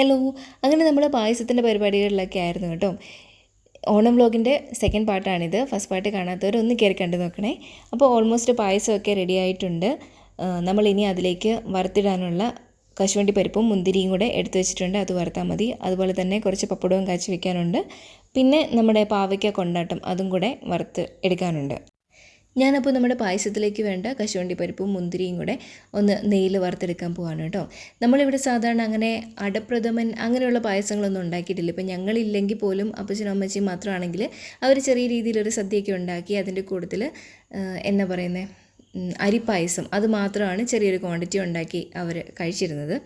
Hello അങ്ങനെ നമ്മൾ പായസത്തിന്റെ പരിപാടികളിലൊക്കെ ആയിരുന്നു കേട്ടോ. ഓണം വ്ലോഗിന്റെ സെക്കൻഡ് പാർട്ടാണിത് ഫസ്റ്റ് പാർട്ട് കാണാത്തവർ ഒന്ന് കയറി കണ്ടു നോക്കണേ. അപ്പോൾ ഓൾമോസ്റ്റ് പായസമൊക്കെ റെഡി ആയിട്ടുണ്ട്. നമ്മൾ ഇനി അതിലേക്ക് വറുത്തിടാനുള്ള കശുവണ്ടി പരിപ്പും മുന്തിരിയും കൂടെ എടുത്തു വെച്ചിട്ടുണ്ട്. അത് വറുത്താൽ മതി. അതുപോലെ തന്നെ കുറച്ച് പപ്പടവും കാച്ചി വെക്കാനുണ്ട്. പിന്നെ നമ്മുടെ പാവയ്ക്ക കൊണ്ടാട്ടം അതും കൂടെ വറുത്ത് എടുക്കാനുണ്ട്. ഞാനപ്പോൾ നമ്മുടെ പായസത്തിലേക്ക് വേണ്ട കശുവണ്ടി പരിപ്പും മുന്തിരിയും കൂടെ ഒന്ന് നെയ്യിൽ വറുത്തെടുക്കാൻ പോവാണ് കേട്ടോ. നമ്മളിവിടെ സാധാരണ അങ്ങനെ അടപ്രഥമൻ അങ്ങനെയുള്ള പായസങ്ങളൊന്നും ഉണ്ടാക്കിയിട്ടില്ല. ഇപ്പം ഞങ്ങളില്ലെങ്കിൽ പോലും അപ്പച്ചനും അമ്മച്ചിയും മാത്രമാണെങ്കിൽ അവർ ചെറിയ രീതിയിലൊരു സദ്യയൊക്കെ ഉണ്ടാക്കി അതിന്റെ കൂട്ടത്തിൽ എന്നാ പറയുന്നത് അരിപ്പായസം അത് മാത്രമാണ് ചെറിയൊരു ക്വാണ്ടിറ്റി ഉണ്ടാക്കി അവർ കഴിച്ചിരുന്നത്.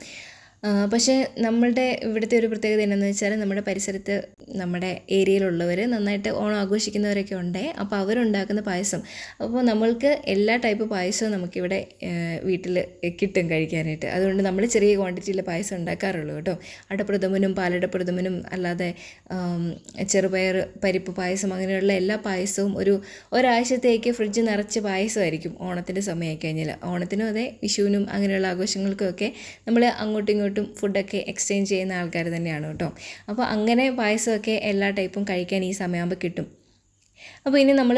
പക്ഷേ നമ്മളുടെ ഇവിടുത്തെ ഒരു പ്രത്യേകത എന്താണെന്ന് വെച്ചാൽ നമ്മുടെ പരിസരത്ത് നമ്മുടെ ഏരിയയിലുള്ളവർ നന്നായിട്ട് ഓണം ആഘോഷിക്കുന്നവരൊക്കെ ഉണ്ടേ. അപ്പോൾ അവരുണ്ടാക്കുന്ന പായസം. അപ്പോൾ നമ്മൾക്ക് എല്ലാ ടൈപ്പ് പായസവും നമുക്കിവിടെ വീട്ടിൽ കിട്ടും കഴിക്കാനായിട്ട്. അതുകൊണ്ട് നമ്മൾ ചെറിയ ക്വാണ്ടിറ്റിയിൽ പായസം ഉണ്ടാക്കാറുള്ളൂ കേട്ടോ. അടപ്രഥമനും പാലടപ്രഥമനും അല്ലാതെ ചെറുപയർ പരിപ്പ് പായസം അങ്ങനെയുള്ള എല്ലാ പായസവും ഒരു ഒരാഴ്ചത്തേക്ക് ഫ്രിഡ്ജ് നിറച്ച് പായസമായിരിക്കും ഓണത്തിന്റെ സമയമായി കഴിഞ്ഞാൽ ഓണത്തിനും അതെ വിഷുവിനും അങ്ങനെയുള്ള ആഘോഷങ്ങൾക്കും ഒക്കെ നമ്മൾ അങ്ങോട്ടും ഫുഡൊക്കെ എക്സ്ചേഞ്ച് ചെയ്യുന്ന ആൾക്കാർ തന്നെയാണ് കേട്ടോ. അപ്പോൾ അങ്ങനെ പായസമൊക്കെ എല്ലാ ടൈപ്പും കഴിക്കാൻ ഈ സമയമാകുമ്പോൾ കിട്ടും. അപ്പോൾ ഇനി നമ്മൾ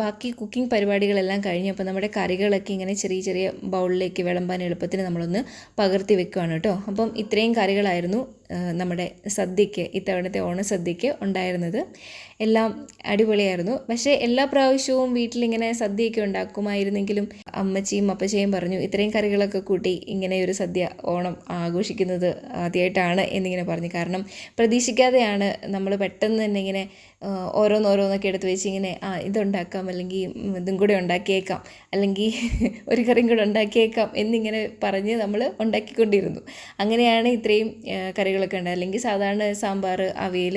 ബാക്കി കുക്കിംഗ് പരിപാടികളെല്ലാം കഴിഞ്ഞപ്പോൾ നമ്മുടെ കറികളൊക്കെ ഇങ്ങനെ ചെറിയ ചെറിയ ബൗളിലേക്ക് വിളമ്പാൻ എളുപ്പത്തിന് നമ്മളൊന്ന് പകർത്തി വെക്കുകയാണ് കേട്ടോ. അപ്പം ഇത്രയും കറികളായിരുന്നു. നമ്മുടെ സദ്യക്ക് ഇത്തവണത്തെ ഓണസദ്യക്ക് ഉണ്ടായിരുന്നത്. എല്ലാം അടിപൊളിയായിരുന്നു. പക്ഷേ എല്ലാ പ്രാവശ്യവും വീട്ടിലിങ്ങനെ സദ്യയൊക്കെ ഉണ്ടാക്കുമായിരുന്നെങ്കിലും അമ്മച്ചിയും അപ്പച്ചയും പറഞ്ഞു ഇത്രയും കറികളൊക്കെ കൂട്ടി ഇങ്ങനെ ഒരു സദ്യ ഓണം ആഘോഷിക്കുന്നത് ആദ്യമായിട്ടാണ് എന്നിങ്ങനെ പറഞ്ഞു. കാരണം പ്രതീക്ഷിക്കാതെയാണ് നമ്മൾ പെട്ടെന്ന് തന്നെ ഇങ്ങനെ ഓരോന്നോരോന്നൊക്കെ എടുത്ത് വെച്ച് ഇങ്ങനെ ആ ഇതുണ്ടാക്കാം അല്ലെങ്കിൽ ഇതും കൂടെ ഉണ്ടാക്കിയേക്കാം അല്ലെങ്കിൽ ഒരു കറിയും കൂടെ ഉണ്ടാക്കിയേക്കാം എന്നിങ്ങനെ പറഞ്ഞ് നമ്മൾ ഉണ്ടാക്കിക്കൊണ്ടിരുന്നു. അങ്ങനെയാണ് ഇത്രയും ആ, കറികളൊക്കെ ഉണ്ട്. അല്ലെങ്കിൽ സാധാരണ സാമ്പാർ അവിയൽ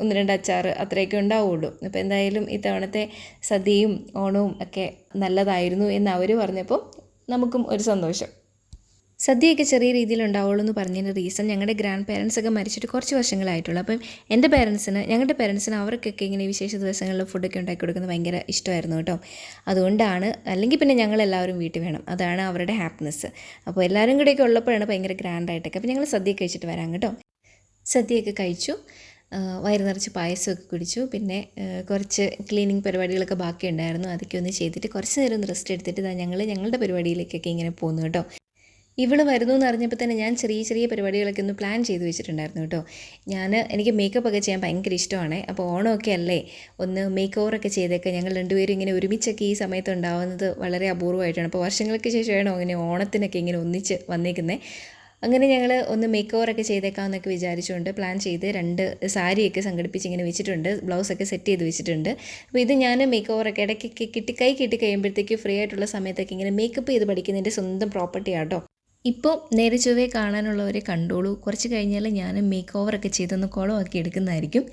ഒന്ന് രണ്ട് അച്ചാർ അത്രയൊക്കെ ഉണ്ടാവുള്ളൂ. അപ്പോൾ എന്തായാലും ഇത്തവണത്തെ സദ്യയും ഓണവും ഒക്കെ നല്ലതായിരുന്നു എന്ന് അവർ പറഞ്ഞപ്പോൾ നമുക്കും ഒരു സന്തോഷം. സദ്യയൊക്കെ ചെറിയ രീതിയിൽ ഉണ്ടാവുള്ളൂ എന്ന് പറഞ്ഞതിന്റെ റീസൺ ഞങ്ങളുടെ ഗ്രാൻഡ് പേരൻസ് ഒക്കെ മരിച്ചിട്ട് കുറച്ച് വർഷങ്ങളായിട്ടുള്ളൂ. അപ്പം എന്റെ പേരൻസിന് ഞങ്ങളുടെ പേരൻസിന് അവർക്കൊക്കെ ഇങ്ങനെ വിശേഷ ദിവസങ്ങളിൽ ഫുഡൊക്കെ ഉണ്ടാക്കി കൊടുക്കുന്നത് ഭയങ്കര ഇഷ്ടമായിരുന്നു കേട്ടോ. അതുകൊണ്ടാണ് അല്ലെങ്കിൽ പിന്നെ ഞങ്ങൾ എല്ലാവരും വീട്ടിൽ വേണം. അതാണ് അവരുടെ ഹാപ്പിനെസ് അപ്പോൾ എല്ലാവരും കൂടെയൊക്കെ ഉള്ളപ്പോഴാണ് ഭയങ്കര ഗ്രാൻഡായിട്ടൊക്കെ അപ്പോൾ ഞങ്ങൾ സദ്യ കഴിച്ചിട്ട് വരാം കേട്ടോ. സദ്യയൊക്കെ കഴിച്ചു. വയറ് നിറച്ച് പായസമൊക്കെ കുടിച്ചു. പിന്നെ കുറച്ച് ക്ലീനിങ് പരിപാടികളൊക്കെ ബാക്കിയുണ്ടായിരുന്നു. അതൊക്കെ ഒന്ന് ചെയ്തിട്ട് കുറച്ച് നേരം ഒന്ന് റെസ്റ്റ് എടുത്തിട്ട് ഞങ്ങൾ ഞങ്ങളുടെ പരിപാടിയിലേക്കൊക്കെ ഇങ്ങനെ പോകുന്നു കേട്ടോ. ഇവൾ വരുന്നു എന്ന് അറിഞ്ഞപ്പോൾ തന്നെ ഞാൻ ചെറിയ ചെറിയ പരിപാടികളൊക്കെ ഒന്ന് പ്ലാൻ ചെയ്ത് വെച്ചിട്ടുണ്ടായിരുന്നു കേട്ടോ. ഞാൻ എനിക്ക് മേക്കപ്പ് ഒക്കെ ചെയ്യാൻ ഭയങ്കര ഇഷ്ടമാണ്. അപ്പോൾ ഓണമൊക്കെ അല്ലേ? ഒന്ന് മേക്ക് ഓവറൊക്കെ ചെയ്തേക്കാം. ഞങ്ങൾ രണ്ടുപേരും ഇങ്ങനെ ഒരുമിച്ചൊക്കെ ഈ സമയത്ത് ഉണ്ടാവുന്നത് വളരെ അപൂർവമായിട്ടാണ്. അപ്പോൾ വർഷങ്ങൾക്ക് ശേഷമാണ് അങ്ങനെ ഓണത്തിനൊക്കെ ഇങ്ങനെ ഒന്നിച്ച് വന്നേക്കുന്നത് അങ്ങനെ ഞങ്ങൾ ഒന്ന് മേക്ക് ഓവറൊക്കെ ചെയ്തേക്കാമെന്നൊക്കെ വിചാരിച്ചുകൊണ്ട് പ്ലാൻ ചെയ്ത് രണ്ട് സാരിയൊക്കെ സംഘടിപ്പിച്ച് ഇങ്ങനെ വെച്ചിട്ടുണ്ട്. ബ്ലൗസൊക്കെ സെറ്റ് ചെയ്ത് വെച്ചിട്ടുണ്ട്. അപ്പോൾ ഇത് ഞാൻ മേക്ക് ഓവറൊക്കെ ഇടയ്ക്ക് കിട്ടി കൈ കിട്ടി കഴിയുമ്പോഴത്തേക്ക് ഫ്രീ ആയിട്ടുള്ള സമയത്തൊക്കെ ഇങ്ങനെ മേക്കപ്പ് ചെയ്ത് പഠിക്കുന്നതിന്റെ സ്വന്തം പ്രോപ്പർട്ടി ആട്ടോ ഇപ്പോൾ നേരെ ചൊവ്വേ കാണാനുള്ളവരെ കണ്ടോളൂ. കുറച്ച് കഴിഞ്ഞാൽ ഞാൻ മേക്ക് ഓവറൊക്കെ ചെയ്തൊന്ന് ആക്കി എടുക്കുന്നതായിരിക്കും.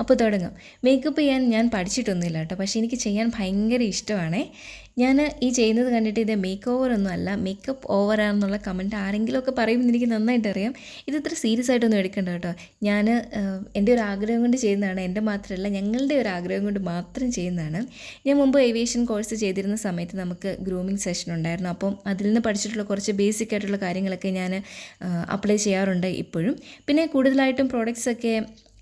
അപ്പോൾ തുടങ്ങാം. മേക്കപ്പ് ചെയ്യാൻ ഞാൻ പഠിച്ചിട്ടൊന്നുമില്ല കേട്ടോ പക്ഷേ എനിക്ക് ചെയ്യാൻ ഭയങ്കര ഇഷ്ടമാണേ. ഞാൻ ഈ ചെയ്യുന്നത് കണ്ടിട്ട് ഇത് മേക്ക് ഓവർ ഒന്നും അല്ല. മേക്കപ്പ് ഓവറാണെന്നുള്ള കമന്റ് ആരെങ്കിലുമൊക്കെ പറയുമെന്ന് എനിക്ക് നന്നായിട്ട് അറിയാം ഇത് ഇത്ര സീരിയസ് ആയിട്ടൊന്നും എടുക്കണ്ട കേട്ടോ. ഞാൻ എന്റെ ഒരു ആഗ്രഹം കൊണ്ട് ചെയ്യുന്നതാണ്. എന്റെ മാത്രമല്ല ഞങ്ങളുടെ ഒരു ആഗ്രഹം കൊണ്ട് മാത്രം ചെയ്യുന്നതാണ്. ഞാൻ മുമ്പ് ഏവിയേഷൻ കോഴ്സ് ചെയ്തിരുന്ന സമയത്ത് നമുക്ക് ഗ്രൂമിങ് സെഷൻ ഉണ്ടായിരുന്നു. അപ്പം അതിൽ നിന്ന് പഠിച്ചിട്ടുള്ള കുറച്ച് ബേസിക് ആയിട്ടുള്ള കാര്യങ്ങളൊക്കെ ഞാൻ അപ്ലൈ ചെയ്യാറുണ്ട് ഇപ്പോഴും. പിന്നെ കൂടുതലായിട്ടും പ്രോഡക്റ്റ്സ് ഒക്കെ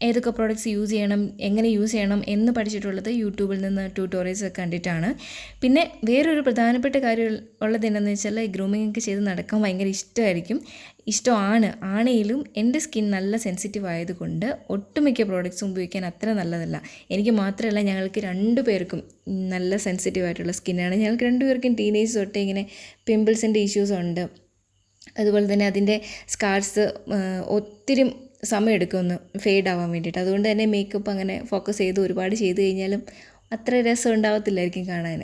ഏതൊക്കെ പ്രോഡക്റ്റ്സ് യൂസ് ചെയ്യണം എങ്ങനെ യൂസ് ചെയ്യണം എന്ന് പഠിച്ചിട്ടുള്ളത് യൂട്യൂബിൽ നിന്ന് ട്യൂട്ടോറിയൽസ് കണ്ടിട്ടാണ്. പിന്നെ വേറൊരു പ്രധാനപ്പെട്ട കാര്യം ഉള്ളത് എന്താണെന്ന് വെച്ചാൽ ഗ്രൂമിംഗ് ഒക്കെ ചെയ്ത് നടക്കാൻ ഭയങ്കര ഇഷ്ടമായിരിക്കും. ഇഷ്ടമാണ്. ആണെങ്കിലും എന്റെ സ്കിൻ നല്ല സെൻസിറ്റീവ് ആയതുകൊണ്ട് ഒട്ടുമിക്ക പ്രോഡക്റ്റ്സും ഉപയോഗിക്കാൻ അത്ര നല്ലതല്ല. എനിക്ക് മാത്രമല്ല ഞങ്ങൾക്ക് രണ്ടു പേർക്കും നല്ല സെൻസിറ്റീവ് ആയിട്ടുള്ള സ്കിന്നാണ് ഞങ്ങൾക്ക് രണ്ടുപേർക്കും ടീനേജ് തൊട്ടേ ഇങ്ങനെ പിമ്പിൾസിന്റെ ഇഷ്യൂസ് ഉണ്ട്. അതുപോലെ തന്നെ അതിന്റെ സ്കാർസ് ഒത്തിരി സമയം എടുക്കുമെന്ന് ഫെയ്ഡ് ആവാൻ വേണ്ടിയിട്ട്. അതുകൊണ്ട് തന്നെ മേക്കപ്പ് അങ്ങനെ ഫോക്കസ് ചെയ്ത് ഒരുപാട് ചെയ്ത് കഴിഞ്ഞാലും അത്ര രസം ഉണ്ടാവത്തില്ലായിരിക്കും കാണാൻ.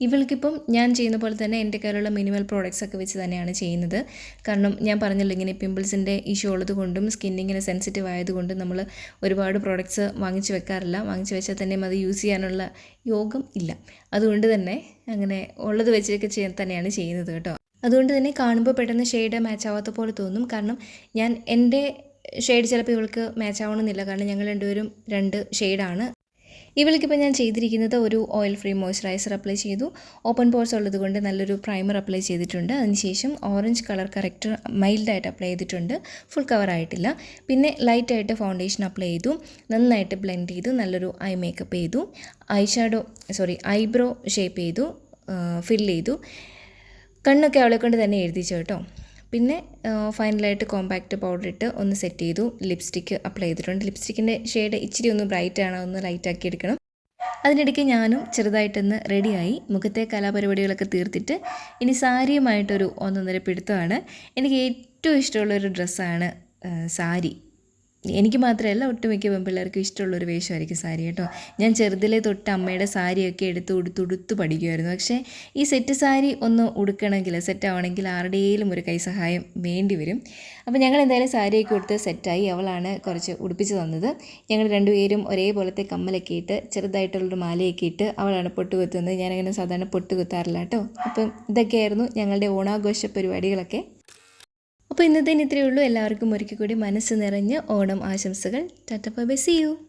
ഇവൾക്കിപ്പം ഞാൻ ചെയ്യുന്ന പോലെ തന്നെ എന്റെ കയ്യിലുള്ള മിനിമൽ പ്രോഡക്റ്റ്സ് ഒക്കെ വെച്ച് തന്നെയാണ് ചെയ്യുന്നത്. കാരണം ഞാൻ പറഞ്ഞല്ലോ ഇങ്ങനെ പിമ്പിൾസിന്റെ ഇഷ്യൂ ഉള്ളത് കൊണ്ടും സ്കിന്നിങ്ങനെ സെൻസിറ്റീവ് ആയതുകൊണ്ടും നമ്മൾ ഒരുപാട് പ്രോഡക്റ്റ്സ് വാങ്ങിച്ച് വെക്കാറില്ല. വാങ്ങിച്ച് വെച്ചാൽ തന്നെയും അത് യൂസ് ചെയ്യാനുള്ള യോഗം ഇല്ല. അതുകൊണ്ട് തന്നെ അങ്ങനെ ഉള്ളത് വെച്ചൊക്കെ ചെയ്യാൻ തന്നെയാണ് ചെയ്യുന്നത് കേട്ടോ. അതുകൊണ്ട് തന്നെ കാണുമ്പോൾ പെട്ടെന്ന് ഷെയ്ഡ് മാച്ച് ആവാത്ത പോലെ തോന്നും. കാരണം ഞാൻ എന്റെ ഷെയ്ഡ് ചിലപ്പോൾ ഇവൾക്ക് മാച്ച് ആവണമെന്നില്ല. കാരണം ഞങ്ങൾ രണ്ടുപേരും രണ്ട് ഷെയ്ഡാണ് ഇവൾക്കിപ്പോൾ ഞാൻ ചെയ്തിരിക്കുന്നത് ഒരു ഓയിൽ ഫ്രീ മോയ്സ്ചറൈസർ അപ്ലൈ ചെയ്തു. ഓപ്പൺ പോർസ് ഉള്ളത് കൊണ്ട് നല്ലൊരു പ്രൈമർ അപ്ലൈ ചെയ്തിട്ടുണ്ട്. അതിനുശേഷം ഓറഞ്ച് കളർ കറക്റ്റർ മൈൽഡായിട്ട് അപ്ലൈ ചെയ്തിട്ടുണ്ട്. ഫുൾ കവർ ആയിട്ടില്ല. പിന്നെ ലൈറ്റായിട്ട് ഫൗണ്ടേഷൻ അപ്ലൈ ചെയ്തു. നന്നായിട്ട് ബ്ലെൻഡ് ചെയ്തു. നല്ലൊരു ഐ മേക്കപ്പ് ചെയ്തു. Eye shadow sorry eyebrow shape ചെയ്തു ഫിൽ ചെയ്തു. കണ്ണൊക്കെ അവളെ കൊണ്ട് തന്നെ എഴുതിച്ചു കേട്ടോ. പിന്നെ ഫൈനലായിട്ട് കോമ്പാക്റ്റ് പൗഡർ ഇട്ട് ഒന്ന് സെറ്റ് ചെയ്തു. ലിപ്സ്റ്റിക്ക് അപ്ലൈ ചെയ്തിട്ടുണ്ട്. ലിപ്സ്റ്റിക്കിന്റെ ഷെയ്ഡ് ഇച്ചിരി ഒന്ന് ബ്രൈറ്റ് ആണ്. ഒന്ന് ലൈറ്റ് ആക്കി എടുക്കണം. അതിനിടയ്ക്ക് ഞാനും ചെറുതായിട്ടൊന്ന് റെഡിയായി മുഖത്തെ കലാപരിപാടികളൊക്കെ തീർത്തിട്ട് ഇനി സാരിയുമായിട്ടൊരു ഒന്നൊന്നര പിടുത്തമാണ്. എനിക്ക് ഏറ്റവും ഇഷ്ടമുള്ളൊരു ഡ്രസ്സാണ് സാരി. എനിക്ക് മാത്രമല്ല ഒട്ടുമിക്ക പെൺപിള്ളേർക്കും ഇഷ്ടമുള്ളൊരു വേഷമായിരിക്കും സാരി കേട്ടോ. ഞാൻ ചെറുതിലെ തൊട്ട് അമ്മയുടെ സാരിയൊക്കെ എടുത്ത് ഉടുത്ത് ഉടുത്ത് പഠിക്കുമായിരുന്നു പക്ഷേ ഈ സെറ്റ് സാരി ഒന്ന് ഉടുക്കണമെങ്കിൽ സെറ്റാവണമെങ്കിൽ ആരുടെയും ഒരു കൈസഹായം വേണ്ടി വരും. അപ്പോൾ ഞങ്ങൾ എന്തായാലും സാരിയൊക്കെ ഉടുത്ത് സെറ്റായി അവളാണ് കുറച്ച് ഉടുപ്പിച്ച് തന്നത്. ഞങ്ങൾ രണ്ടുപേരും ഒരേപോലത്തെ കമ്മലൊക്കെ ഇട്ട് ചെറുതായിട്ടുള്ളൊരു മാലയൊക്കെ ഇട്ട് അവളാണ് പൊട്ട് കുത്തുന്നത്. ഞാനങ്ങനെ സാധാരണ പൊട്ട് കുത്താറില്ല കേട്ടോ. അപ്പം ഇതൊക്കെയായിരുന്നു ഞങ്ങളുടെ ഓണാഘോഷ പരിപാടികളൊക്കെ. അപ്പോൾ ഇന്നത്തേന് ഇത്രയേ ഉള്ളൂ. എല്ലാവർക്കും ഒരിക്കൽ കൂടി മനസ്സ് നിറഞ്ഞ് ഓണം ആശംസകൾ. Tata by C U